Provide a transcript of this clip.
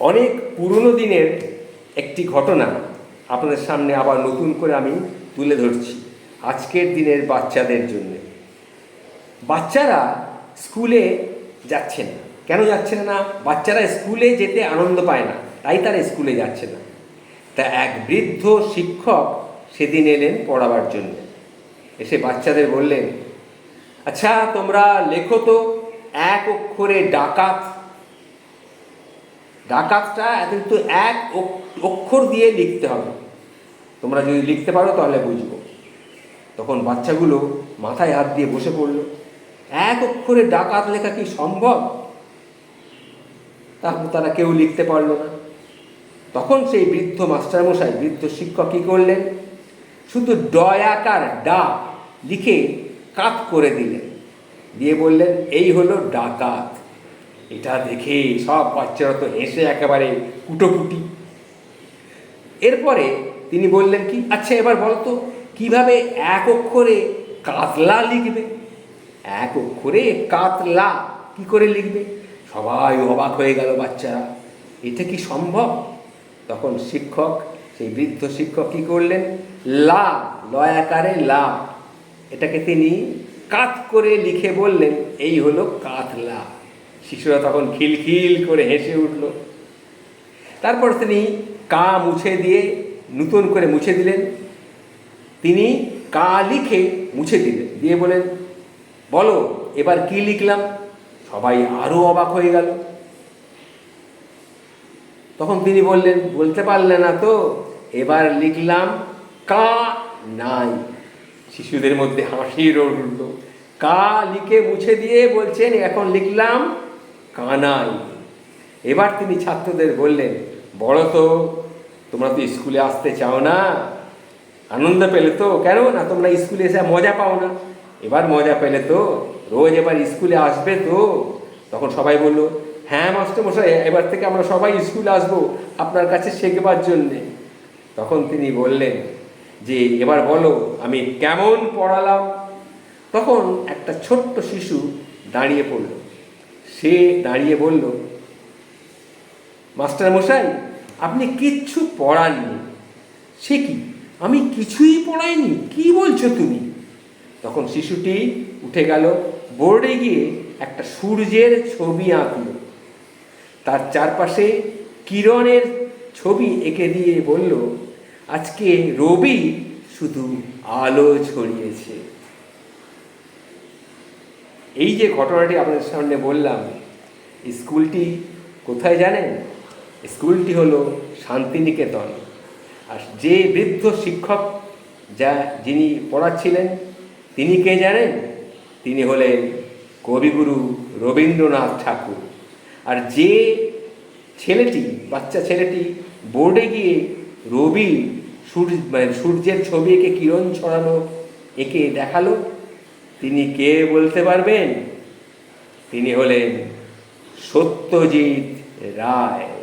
অনেক পুরনো দিনের একটি ঘটনা আপনাদের সামনে আবার নতুন করে আমি তুলে ধরছি আজকের দিনের বাচ্চাদের জন্য। বাচ্চারা স্কুলে যাচ্ছে না। কেন যাচ্ছে না? বাচ্চারা স্কুলে যেতে আনন্দ পায় না, তাই তারা স্কুলে যাচ্ছে না। তা এক বৃদ্ধ শিক্ষক সেদিন এলেন পড়াবার জন্য। এসে বাচ্চাদের বললেন আচ্ছা তোমরা লেখো তো, এক অক্ষরে ডাকাত ডাকাতটা কিন্তু এক অক- অক্ষর দিয়ে লিখতে হবে। তোমরা যদি লিখতে পারো তাহলে বুঝব। তখন বাচ্চাগুলো মাথায় হাত দিয়ে বসে পড়ল। এক অক্ষরে ডাকাত লেখা কি সম্ভব? তারপর তারা কেউ লিখতে পারল না। তখন সেই বৃদ্ধ মাস্টারমশাই, বৃদ্ধ শিক্ষক কী করলেন? শুধু ডয়াকার ডা লিখে কাত করে দিলেন। দিয়ে বললেন, এই হলো ডাকাত। এটা দেখে সব বাচ্চারা তো হেসে একেবারে কুটোপুটি এরপরে তিনি বললেন কি আচ্ছা এবার বলতো কীভাবে এক অক্ষরে কাতলা লিখবে? এক অক্ষরে কাতলা কি করে লিখবে? সবাই অবাক হয়ে গেল বাচ্চারা। এটা কি সম্ভব? তখন শিক্ষক, সেই বৃদ্ধ শিক্ষক কি করলেন? লা, লয়াকারে লা। এটাকে তিনি কাত করে লিখে বললেন, এই হলো কাতলা। শিশুরা তখন খিলখিল করে হেসে উঠল। তারপর তিনি কা মুছে দিয়ে নতুন করে মুছে দিলেন। তিনি কা লিখে মুছে দিলেন। দিয়ে বলেন, বলো, এবার কি লিখলাম? সবাই আরও অবাক হয়ে গেল। তখন তিনি বললেন, বলতে পারলে না তো, এবার লিখলাম কা নাই। শিশুদের মধ্যে হাসির উঠল। কা লিখে মুছে দিয়ে বলছেন, এখন লিখলাম কানাই। এবার তিনি ছাত্রদের বললেন বড় তো, তোমরা তো স্কুলে আসতে চাও না? আনন্দ পেলে তো? কেন না? তোমরা স্কুলে এসে মজা পাও না? এবার মজা পেলে তো? রোজ এবার স্কুলে আসবে তো? তখন সবাই বলল হ্যাঁ মাস্টার মশাই, এবার থেকে আমরা সবাই স্কুলে আসব আপনার কাছে শেখবার জন্যে। তখন তিনি বললেন, যে এবার বলো, আমি কেমন পড়ালাম? তখন একটা ছোট্ট শিশু দাঁড়িয়ে পড়ল। সে দাঁড়িয়ে বলল, মাস্টার মশাই, আপনি কিচ্ছু পড়াননি। সে কি? আমি কিছুই পড়াইনি? কি বলছো তুমি? তখন শিশুটি উঠে গেল, বোর্ডে গিয়ে একটা সূর্যের ছবি আঁকলো। তার চারপাশে কিরণের ছবি এঁকে দিয়ে বলল, আজকে রবি শুধু আলো ছড়িয়েছে। এই যে ঘটনাটি আপনাদের সামনে বললাম স্কুলটি কোথায় জানেন? স্কুলটি হলো শান্তিনিকেতন। আর যে বৃদ্ধ শিক্ষক যা যিনি পড়াচ্ছিলেন, তিনি কে জানেন? তিনি হলেন কবিগুরু রবীন্দ্রনাথ ঠাকুর। আর যে ছেলেটি, বাচ্চা ছেলেটি বোর্ডে গিয়ে রবি সূর্য মানে সূর্যের ছবি এঁকে কিরণ ছড়ানো এঁকে দেখাল তিনি কে বলতে পারবেন? তিনি হলেন সত্যজিৎ রায়।